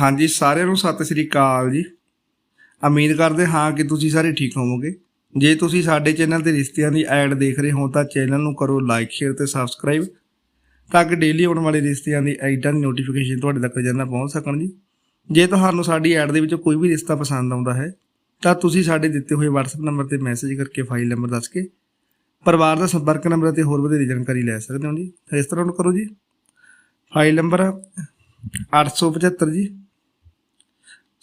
ਹਾਂਜੀ, ਸਾਰਿਆਂ ਨੂੰ ਸਤਿ ਸ੍ਰੀ ਅਕਾਲ ਜੀ। ਉਮੀਦ ਕਰਦੇ ਹਾਂ ਕਿ ਤੁਸੀਂ ਸਾਰੇ ਠੀਕ ਹੋਵੋਗੇ। ਜੇ ਤੁਸੀਂ ਸਾਡੇ ਚੈਨਲ ਤੇ ਰਿਸ਼ਤਿਆਂ ਦੀ ਐਡ ਦੇਖ ਰਹੇ ਹੋ ਤਾਂ ਚੈਨਲ ਨੂੰ ਕਰੋ ਲਾਈਕ, ਸ਼ੇਅਰ ਤੇ ਸਬਸਕ੍ਰਾਈਬ ਤਾਂ ਕਿ ਡੇਲੀ ਆਉਣ ਵਾਲੇ ਰਿਸ਼ਤਿਆਂ ਦੀ ਐਡਾਂ ਦੀ ਨੋਟੀਫਿਕੇਸ਼ਨ ਤੁਹਾਡੇ ਤੱਕ ਰੋਜ਼ਾਨਾ ਪਹੁੰਚ ਸਕਣ ਜੀ। ਜੇ ਤੁਹਾਨੂੰ ਸਾਡੀ ਐਡ ਦੇ ਵਿੱਚ ਕੋਈ ਵੀ ਰਿਸ਼ਤਾ ਪਸੰਦ ਆਉਂਦਾ ਹੈ ਤਾਂ ਤੁਸੀਂ ਸਾਡੇ ਦਿੱਤੇ ਹੋਏ WhatsApp ਨੰਬਰ ਤੇ ਮੈਸੇਜ ਕਰਕੇ ਫਾਈਲ ਨੰਬਰ ਦੱਸ ਕੇ ਪਰਿਵਾਰ ਦਾ ਸੰਪਰਕ ਨੰਬਰ ਅਤੇ ਹੋਰ ਵਧੇਰੇ ਜਾਣਕਾਰੀ ਲੈ ਸਕਦੇ ਹੋ ਜੀ। ਇਸ ਤਰ੍ਹਾਂ ਨੂੰ ਕਰੋ ਜੀ। ਫਾਈਲ ਨੰਬਰ 875 ਜੀ।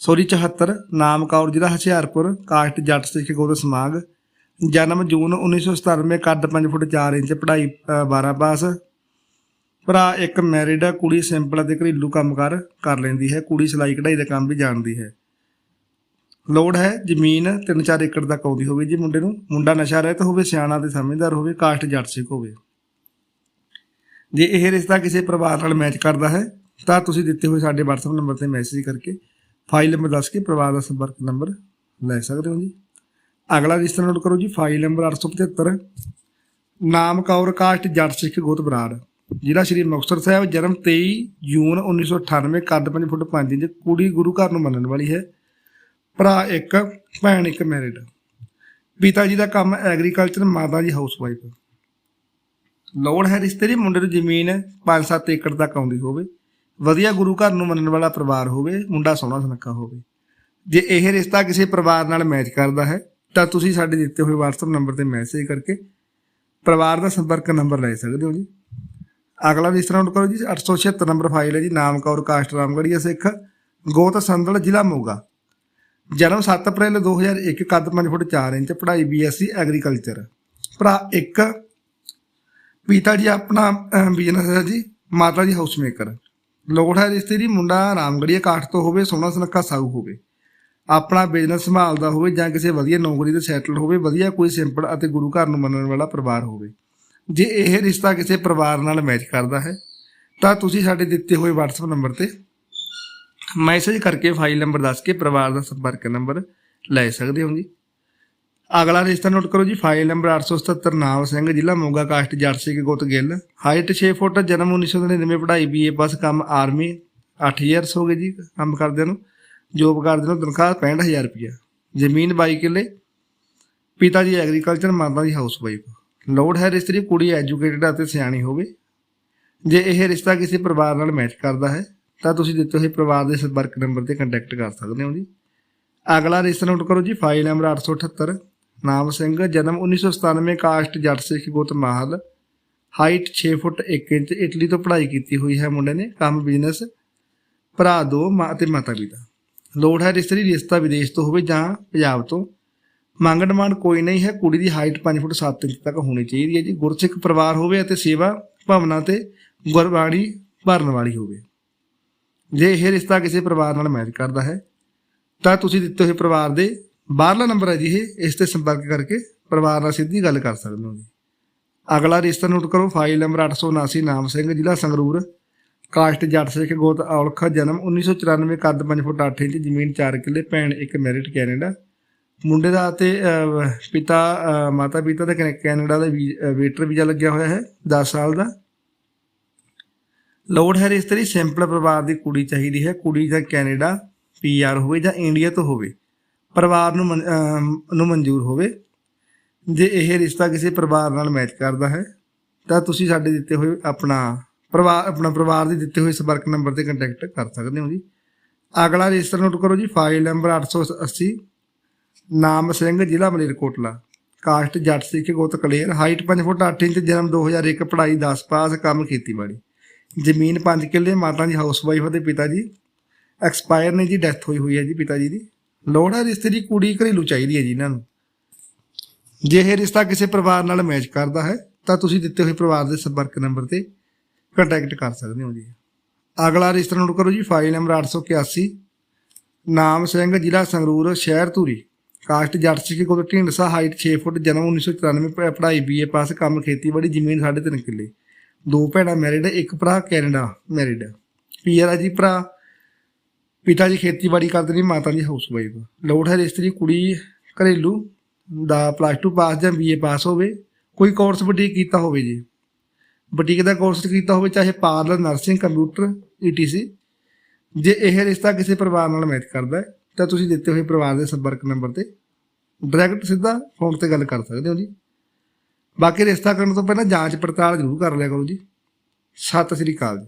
ਸੋਰੀ 74 ਨਾਮ ਕੌਰ ਜ਼ਿਲ੍ਹਾ ਹੁਸ਼ਿਆਰਪੁਰ ਕਾਸਟ ਜੱਟ ਸਿੱਖ ਗੋਤ ਸਮਾਗ। ਜਨਮ ਜੂਨ 1997 ਕੱਦ 5 ਫੁੱਟ 4 ਇੰਚ ਪੜ੍ਹਾਈ ਅ, 12 ਪਾਸ। ਭਰਾ ਇੱਕ ਮੈਰਿਡ ਆ ਕੁੜੀ ਸਿੰਪਲ ਅਤੇ ਘਰੇਲੂ ਕੰਮਕਾਰ ਕਰ ਲੈਂਦੀ ਹੈ। ਕੁੜੀ ਸਿਲਾਈ ਕਢਾਈ ਦਾ ਕੰਮ ਵੀ ਜਾਣਦੀ ਹੈ। ਲੋੜ ਹੈ ਜ਼ਮੀਨ 3-4 ਏਕੜ ਤੱਕ ਆਉਂਦੀ ਹੋਵੇ ਜੀ ਮੁੰਡੇ ਨੂੰ। ਮੁੰਡਾ ਨਸ਼ਾ ਰਹਿਤ ਹੋਵੇ ਸਿਆਣਾ ਤੇ ਸਮਝਦਾਰ ਹੋਵੇ ਕਾਸਟ ਜੱਟ ਸਿੱਖ ਹੋਵੇ। ਜੇ ਇਹ ਰਿਸ਼ਤਾ ਕਿਸੇ ਪਰਿਵਾਰ ਨਾਲ ਮੈਚ ਕਰਦਾ ਹੈ ਤਾਂ ਤੁਸੀਂ ਦਿੱਤੇ ਹੋਏ ਸਾਡੇ WhatsApp ਨੰਬਰ ਤੇ ਮੈਸੇਜ ਕਰਕੇ ਫਾਈਲ ਨੰਬਰ ਦੱਸ ਕੇ ਪਰਿਵਾਰ ਦਾ ਸੰਪਰਕ ਨੰਬਰ ਲੈ ਸਕਦੇ ਹੋ ਜੀ। ਅਗਲਾ ਰਿਸ਼ਤਾ ਨੋਟ ਕਰੋ ਜੀ, ਫਾਈਲ ਨੰਬਰ 875 ਨਾਮ ਕੌਰ ਕਾਸਟ ਜੱਟ ਸਿੱਖ ਗੋਤ ਬਰਾੜ। ਜ਼ਿਲ੍ਹਾ ਸ਼੍ਰੀ ਮੁਕਤਸਰ ਸਾਹਿਬ, ਜਨਮ 23 ਜੂਨ 1998 ਕੱਦ 5 ਫੁੱਟ 5 ਇੰਚ, ਕੁੜੀ ਗੁਰੂ ਘਰ ਨੂੰ ਮੰਨਣ ਵਾਲੀ ਹੈ। ਭਰਾ ਇੱਕ, ਭੈਣ ਇੱਕ ਮੈਰਿਡ ਪਿਤਾ ਜੀ ਦਾ ਕੰਮ ਐਗਰੀਕਲਚਰ ਮਾਤਾ ਜੀ ਹਾਊਸਵਾਈਫ ਲੋੜ ਹੈ ਰਿਸ਼ਤੇ ਦੀ, ਮੁੰਡੇ ਨੂੰ ਜ਼ਮੀਨ 5-7 ਏਕੜ ਤੱਕ ਆਉਂਦੀ ਹੋਵੇ। ਵਧੀਆ ਗੁਰੂ ਘਰ ਨੂੰ ਮੰਨਣ ਵਾਲਾ ਪਰਿਵਾਰ ਹੋਵੇ, ਮੁੰਡਾ ਸੋਹਣਾ ਸੁਨੱਖਾ ਹੋਵੇ। ਜੇ ਇਹ ਰਿਸ਼ਤਾ ਕਿਸੇ ਪਰਿਵਾਰ ਨਾਲ ਮੈਚ ਕਰਦਾ ਹੈ, ਤਾਂ ਤੁਸੀਂ ਸਾਡੇ ਦਿੱਤੇ ਹੋਏ WhatsApp ਨੰਬਰ ਤੇ ਮੈਸੇਜ ਕਰਕੇ ਪਰਿਵਾਰ ਦਾ ਸੰਪਰਕ ਨੰਬਰ ਲੈ ਸਕਦੇ ਹੋ ਜੀ। ਅਗਲਾ ਵੀ ਇਸ ਤਰ੍ਹਾਂ ਨੋਟ ਕਰੋ ਜੀ 876 ਨੰਬਰ ਫਾਈਲ ਹੈ ਜੀ ਨਾਮ ਕੌਰ ਕਾਸਟ ਰਾਮਗੜੀਆ ਸਿੱਖ, ਗੋਤ ਸੰਦਲ, ਜ਼ਿਲ੍ਹਾ ਮੋਗਾ। ਜਨਮ 7 ਅਪ੍ਰੈਲ 2001 ਕੱਦ 5 ਫੁੱਟ 4 ਇੰਚ, ਪੜ੍ਹਾਈ ਬੀਐਸਸੀ ਐਗਰੀਕਲਚਰ ਭਰਾ ਇੱਕ, ਪਿਤਾ ਜੀ ਆਪਣਾ ਬਿਜ਼ਨਸ ਹੈ ਜੀ, ਮਾਤਾ ਜੀ ਹਾਊਸ ਮੇਕਰ ਲੋੜ ਹੈ ਰਿਸ਼ਤੇ ਦੀ, ਮੁੰਡਾ ਰਾਮਗੜੀਆ ਕਾਠ ਤੋਂ ਹੋਵੇ, ਸੋਹਣਾ ਸੁਨੱਖਾ ਸਾਊ ਹੋਵੇ। ਆਪਣਾ ਬਿਜ਼ਨਸ ਸੰਭਾਲਦਾ ਹੋਵੇ ਜਾਂ ਕਿਸੇ ਵਧੀਆ ਨੌਕਰੀ ਤੇ ਸੈਟਲ ਹੋਵੇ, ਵਧੀਆ ਕੋਈ ਸਿੰਪਲ ਅਤੇ ਗੁਰੂ ਘਰ ਨੂੰ ਮੰਨਣ ਵਾਲਾ ਪਰਿਵਾਰ ਹੋਵੇ। ਜੇ ਇਹ ਰਿਸ਼ਤਾ ਕਿਸੇ ਪਰਿਵਾਰ ਨਾਲ ਮੈਚ ਕਰਦਾ ਹੈ, ਤਾਂ ਤੁਸੀਂ ਸਾਡੇ ਦਿੱਤੇ ਹੋਏ WhatsApp ਨੰਬਰ ਤੇ ਮੈਸੇਜ ਕਰਕੇ ਫਾਈਲ ਨੰਬਰ ਦੱਸ ਕੇ ਪਰਿਵਾਰ ਦਾ ਸੰਪਰਕ ਨੰਬਰ ਲੈ ਸਕਦੇ ਹੋ ਜੀ। ਅਗਲਾ ਰਿਸ਼ਤਾ ਨੋਟ ਕਰੋ ਜੀ ਫਾਈਲ ਨੰਬਰ 877 ਨਾਮ ਸਿੰਘ, ਜ਼ਿਲ੍ਹਾ ਮੋਗਾ, ਕਾਸਟ ਜੱਟ ਸਿੰਘ ਗੁੱਤ ਗਿੱਲ। ਹਾਈਟ 6 ਫੁੱਟ, ਜਨਮ 1999 ਪੜ੍ਹਾਈ ਬੀਏ ਪਾਸ ਕੰਮ ਆਰਮੀ 8 ਇਅਰਸ ਹੋ ਗਏ ਜੀ, ਕੰਮ ਕਰਦੇ ਨੂੰ। ਜੋਬ ਕਰਦੇ ਨੂੰ ਤਨਖਾਹ 65000 ਰੁਪਇਆ ਜ਼ਮੀਨ 22 ਕਿੱਲੇ। ਪਿਤਾ ਜੀ ਐਗਰੀਕਲਚਰ ਮਾਤਾ ਜੀ ਹਾਊਸਵਾਈਫ ਲੋੜ ਹੈ ਰਿਸ਼ਤੇ ਦੀ, ਕੁੜੀ ਐਜੂਕੇਟਡ ਅਤੇ ਸਿਆਣੀ ਹੋਵੇ। ਜੇ ਇਹ ਰਿਸ਼ਤਾ ਕਿਸੇ ਪਰਿਵਾਰ ਨਾਲ ਮੈਚ ਕਰਦਾ ਹੈ, ਤਾਂ ਤੁਸੀਂ ਦਿੱਤੇ ਹੋਏ ਪਰਿਵਾਰ ਦੇ ਸੰਪਰਕ ਨੰਬਰ ਤੇ ਕੰਟੈਕਟ ਕਰ ਸਕਦੇ ਹੋ ਜੀ। ਅਗਲਾ ਰਿਸ਼ਤਾ ਨੋਟ ਕਰੋ ਜੀ ਫਾਈਲ ਨੰਬਰ 878 ਨਾਮ ਸਿੰਘ, ਜਨਮ 1997 ਕਾਸਟ ਜੱਟ ਸਿੱਖ ਗੁੱਤ Mahal. Height 6 foot 1 inch, Italy ਤੋਂ ਪੜ੍ਹਾਈ ਕੀਤੀ ਹੋਈ ਹੈ ਮੁੰਡੇ ਨੇ, ਕੰਮ ਬਿਜ਼ਨਸ ਭਰਾ ਦੋ, ਮਾਂ ਅਤੇ ਮਾਤਾ ਪਿਤਾ। ਲੋੜ ਹੈ ਰਿਸ਼ਤੇ ਦੀ ਰਿਸ਼ਤਾ ਵਿਦੇਸ਼ ਤੋਂ ਹੋਵੇ ਜਾਂ ਪੰਜਾਬ ਤੋਂ। ਮੰਗ ਡਿਮਾਂਡ ਕੋਈ ਨਹੀਂ ਹੈ, ਕੁੜੀ ਦੀ ਹਾਈਟ 5 ਫੁੱਟ 7 ਇੰਚ ਤੱਕ ਹੋਣੀ ਚਾਹੀਦੀ ਹੈ ਜੀ। ਗੁਰਸਿੱਖ ਪਰਿਵਾਰ ਹੋਵੇ ਅਤੇ ਸੇਵਾ ਭਾਵਨਾ ਤੇ ਗੁਰਬਾਣੀ ਭਰਨ ਵਾਲੀ ਹੋਵੇ। ਜੇ ਇਹ ਰਿਸ਼ਤਾ ਕਿਸੇ ਪਰਿਵਾਰ ਨਾਲ ਮੈਚ ਕਰਦਾ ਹੈ, ਤਾਂ ਤੁਸੀਂ ਦਿੱਤੇ ਹੋਏ ਪਰਿਵਾਰ ਦੇ ਬਾਹਰਲਾ ਨੰਬਰ ਹੈ ਜੀ ਇਹ, ਇਸ ਤੇ ਸੰਪਰਕ ਕਰਕੇ ਪਰਿਵਾਰ ਨਾਲ ਸਿੱਧੀ ਗੱਲ ਕਰ ਸਕਦੇ ਹੋ ਜੀ। ਅਗਲਾ ਰਿਸ਼ਤਾ ਨੋਟ ਕਰੋ, ਫਾਈਲ ਨੰਬਰ 879 ਨਾਮ ਸਿੰਘ, ਜ਼ਿਲ੍ਹਾ ਸੰਗਰੂਰ। ਕਾਸਟ ਜੱਟ ਸਿੱਖ ਗੋਤ ਔਲਖ, ਜਨਮ 1994 ਕੱਦ 5 ਫੁੱਟ 8 ਇੰਚ, ਜ਼ਮੀਨ 4 ਕਿੱਲੇ, ਭੈਣ ਇੱਕ ਮੈਰਿਟ ਕੈਨੇਡਾ। ਮੁੰਡੇ ਦਾ ਤੇ ਪਿਤਾ ਮਾਤਾ ਪਿਤਾ ਦਾ ਕੈਨੇ- ਕੈਨੇਡਾ ਦਾ ਵੀ- ਵੇਟਰ ਵੀਜ਼ਾ ਲੱਗਿਆ ਹੋਇਆ ਹੈ 10 ਸਾਲ ਦਾ। ਲੋੜ ਹੈ ਰਿਸ਼ਤੇ ਸਿੰਪਲ ਪਰਿਵਾਰ ਦੀ ਕੁੜੀ ਚਾਹੀਦੀ ਹੈ, ਕੁੜੀ ਜਾਂ ਕੈਨੇਡਾ ਪੀਆਰ ਹੋਵੇ ਜਾਂ ਇੰਡੀਆ ਤੋਂ ਹੋਵੇ। ਪਰਿਵਾਰ ਨੂੰ ਮਨ- ਨੂੰ ਮਨਜ਼ੂਰ ਹੋਵੇ। ਜੇ ਇਹ ਰਿਸ਼ਤਾ ਕਿਸੇ ਪਰਿਵਾਰ ਨਾਲ ਮੈਚ ਕਰਦਾ ਹੈ, ਤਾਂ ਤੁਸੀਂ ਸਾਡੇ ਦਿੱਤੇ ਹੋਏ ਆਪਣਾ ਪਰਿਵਾਰ ਆਪਣਾ ਪਰਿਵਾਰ ਦੇ ਦਿੱਤੇ ਹੋਏ ਸੰਪਰਕ ਨੰਬਰ ਤੇ ਕੰਟੈਕਟ ਕਰ ਸਕਦੇ ਹੋ ਜੀ। ਅਗਲਾ ਰਜਿਸਟਰ ਨੋਟ ਕਰੋ ਜੀ ਫਾਈਲ ਨੰਬਰ 880 ਨਾਮ ਸਿੰਘ, ਜ਼ਿਲ੍ਹਾ ਮਲੇਰਕੋਟਲਾ ਕਾਸਟ ਜੱਟ ਸਿੱਖ ਗੋਤ ਕਲੇਰ ਹਾਈਟ 5 ਫੁੱਟ 8 ਇੰਚ, ਜਨਮ 2001 ਪੜ੍ਹਾਈ 10 ਪਾਸ, ਕੰਮ ਖੇਤੀਬਾੜੀ। ਜ਼ਮੀਨ 5 ਕਿੱਲੇ, ਮਾਤਾ ਜੀ ਹਾਊਸਵਾਈਫ ਅਤੇ ਪਿਤਾ ਜੀ। ਐਕਸਪਾਇਰ ਨੇ ਜੀ ਡੈਥ ਹੋਈ ਹੋਈ ਹੈ ਜੀ, ਪਿਤਾ ਜੀ ਦੀ। ਲੋੜ ਹੈ ਰਿਸ਼ਤੇ ਦੀ ਕੁੜੀ ਘਰੇਲੂ ਚਾਹੀਦੀ ਹੈ ਜੀ ਇਹਨਾਂ ਨੂੰ। ਜੇ ਇਹ ਰਿਸ਼ਤਾ ਕਿਸੇ ਪਰਿਵਾਰ ਨਾਲ ਮੈਚ ਕਰਦਾ ਹੈ, ਤਾਂ ਤੁਸੀਂ ਦਿੱਤੇ ਹੋਏ ਪਰਿਵਾਰ ਦੇ ਸੰਪਰਕ ਨੰਬਰ ਤੇ ਕੰਟੈਕਟ ਕਰ ਸਕਦੇ ਹੋ ਜੀ। ਅਗਲਾ ਰਿਸ਼ਤਾ ਨੋਟ ਕਰੋ ਜੀ ਫਾਈਲ ਨੰਬਰ 881 ਨਾਮ ਸਿੰਘ, ਜ਼ਿਲ੍ਹਾ ਸੰਗਰੂਰ, ਸ਼ਹਿਰ ਧੂਰੀ। ਕਾਸਟ ਜੱਟ ਸਿੱਖ ਕੋਲ ਢਿੰਡਸਾ ਹਾਈਟ 6 ਫੁੱਟ, ਜਨਮ 1994 ਪ- ਪੜ੍ਹਾਈ ਬੀਏ ਪਾਸ ਕੰਮ ਖੇਤੀਬਾੜੀ, ਜ਼ਮੀਨ 3.5 ਕਿੱਲੇ। ਦੋ ਭੈਣਾਂ ਮੈਰਿਡ ਇੱਕ ਭਰਾ, ਕੈਨੇਡਾ ਮੈਰਿਡ ਪੀਆਰ ਆ ਜੀ, ਭਰਾ। ਪਿਤਾ ਜੀ ਖੇਤੀਬਾੜੀ ਕਰਦੇ ਨੇ, ਮਾਤਾ ਜੀ ਹਾਊਸਵਾਈਫ ਲੋੜ ਹੈ ਰਿਸ਼ਤੇ ਕੁੜੀ ਘਰੇਲੂ, ਦਾ ਪਲੱਸ 2 ਪਾਸ ਜਾਂ ਬੀਏ ਪਾਸ ਹੋਵੇ, ਕੋਈ ਕੋਰਸ ਬੁਟੀਕ ਕੀਤਾ ਹੋਵੇ ਜੀ। ਬੁਟੀਕ ਦਾ ਕੋਰਸ ਕੀਤਾ ਹੋਵੇ, ਚਾਹੇ ਪਾਰਲਰ ਨਰਸਿੰਗ ਕੰਪਿਊਟਰ ਈਟੀਸੀ ਜੇ ਇਹ ਰਿਸ਼ਤਾ ਕਿਸੇ ਪਰਿਵਾਰ ਨਾਲ ਮੈਚ ਕਰਦਾ ਹੈ, ਤਾਂ ਤੁਸੀਂ ਦਿੱਤੇ ਹੋਏ ਪਰਿਵਾਰ ਦੇ ਸੰਪਰਕ ਨੰਬਰ ਤੇ ਡਾਇਰੈਕਟ ਸਿੱਧਾ ਫੋਨ ਤੇ ਗੱਲ ਕਰ ਸਕਦੇ ਹੋ ਜੀ। ਬਾਕੀ ਰਿਸ਼ਤਾ ਕਰਨ ਤੋਂ ਪਹਿਲਾਂ ਜਾਂਚ ਪੜਤਾਲ ਜ਼ਰੂਰ ਕਰ ਲਿਆ ਕਰੋ ਜੀ। ਸਤਿ ਸ੍ਰੀ ਅਕਾਲ ਜੀ।